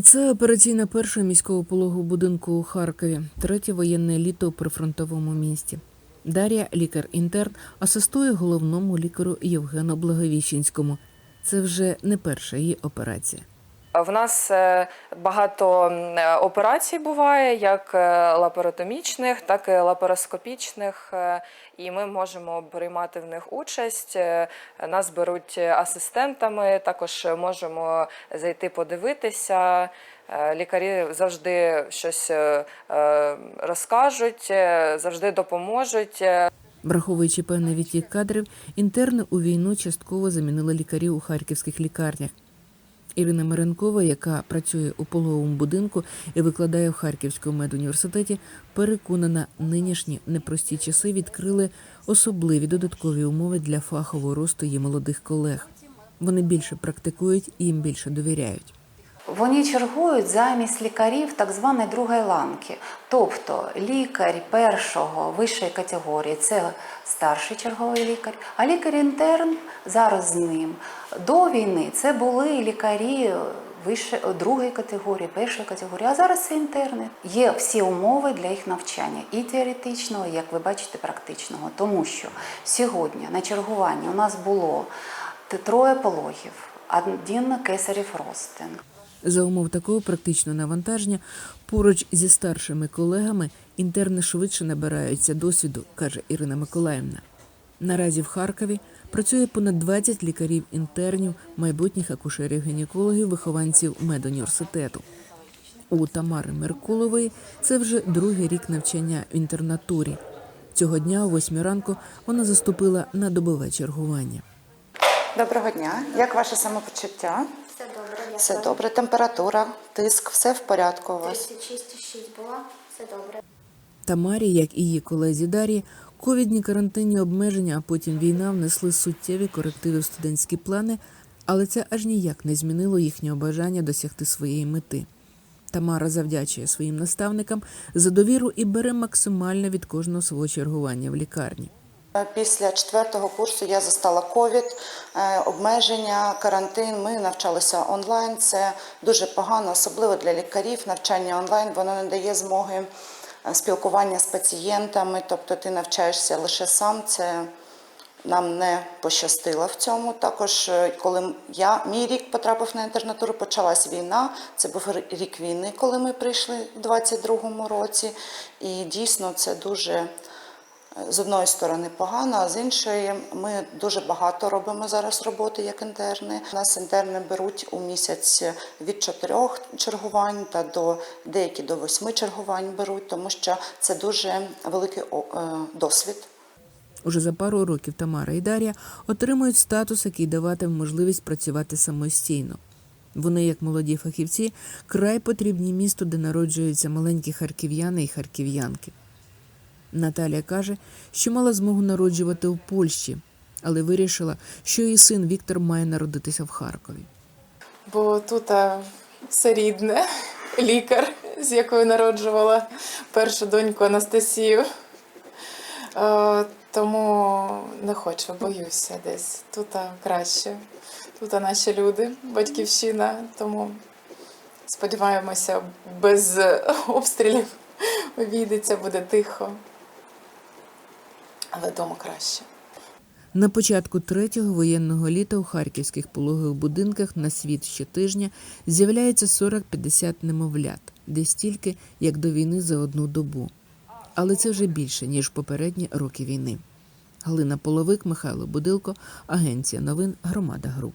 Це операційна перша міського пологу будинку у Харкові, третє воєнне літо у прифронтовому місті. Дар'я, лікар-інтерн, асистує головному лікарю Євгену Благовіщенському. Це вже не перша її операція. В нас е, багато е, операцій буває, як е, лапаротомічних, так і лапароскопічних, і ми можемо приймати в них участь. Нас беруть асистентами, також можемо зайти подивитися. Лікарі завжди щось розкажуть, завжди допоможуть. Враховуючи певний відтік кадрів, інтерни у війну частково замінили лікарів у харківських лікарнях. Ірина Миренкова, яка працює у пологовому будинку і викладає в Харківському медуніверситеті, переконана, нинішні непрості часи відкрили особливі додаткові умови для фахового росту її молодих колег. Вони більше практикують і їм більше довіряють. Вони чергують замість лікарів так званої другої ланки. Тобто лікар першого вищої категорії це старший черговий лікар, а лікар-інтерн зараз з ним. До війни це були лікарі вище, другої категорії, першої категорії, а зараз це інтерни. Є всі умови для їх навчання і теоретичного, як ви бачите, практичного. Тому що сьогодні на чергуванні у нас було троє пологів, один кесарів ростинг. За умов такого практичного навантаження, поруч зі старшими колегами інтерни швидше набираються досвіду, каже Ірина Миколаївна. Наразі в Харкові працює понад 20 лікарів-інтернів, майбутніх акушерів-гінекологів, вихованців медуніверситету. У Тамари Меркулової це вже другий рік навчання в інтернатурі. Цього дня о 8 ранку вона заступила на добове чергування. Доброго дня. Як ваше самопочуття? Все добре, дякую. Все добре. Температура, тиск, все в порядку у вас. 36,6 була, все добре. Тамарі, як і її колезі Дар'ї, ковідні карантинні обмеження, а потім війна внесли суттєві корективи в студентські плани, але це аж ніяк не змінило їхнього бажання досягти своєї мети. Тамара завдячує своїм наставникам за довіру і бере максимально від кожного свого чергування в лікарні. Після четвертого курсу я застала ковід, е, обмеження, карантин. Ми навчалися онлайн. Це дуже погано, особливо для лікарів. Навчання онлайн воно не дає змоги спілкування з пацієнтами. Тобто ти навчаєшся лише сам. Це нам не пощастило в цьому. Також, е, коли я мій рік потрапив на інтернатуру, почалась війна. Це був рік війни, коли ми прийшли в 22-му році. І дійсно це дуже е, з одної сторони погано, а з іншої ми дуже багато робимо зараз роботи як інтерни. Нас інтерни беруть у місяць від чотирьох чергувань та до деякі до восьми чергувань беруть, тому що це дуже великий е, досвід. Уже за пару років Тамара і Дар'я отримують статус, який даватиме можливість працювати самостійно. Вони, як молоді фахівці, край потрібні місту, де народжуються маленькі харків'яни і харків'янки. Наталія каже, що мала змогу народжувати в Польщі, але вирішила, що її син Віктор має народитися в Харкові. бо тут а, все рідне, лікар, з якою народжувала першу доньку Анастасію. Е, тому не хочу, боюся десь. Тут а, краще. Тут наші люди, батьківщина, тому сподіваємося, без обстрілів обійдеться, буде тихо. Але вдома краще. На початку третього воєнного літа у харківських пологових будинках на світ щотижня з'являється 40-50 немовлят, десь стільки, як до війни за одну добу. Але це вже більше, ніж попередні роки війни. Галина Половик, Михайло Будилко, Агенція новин Громада Груп.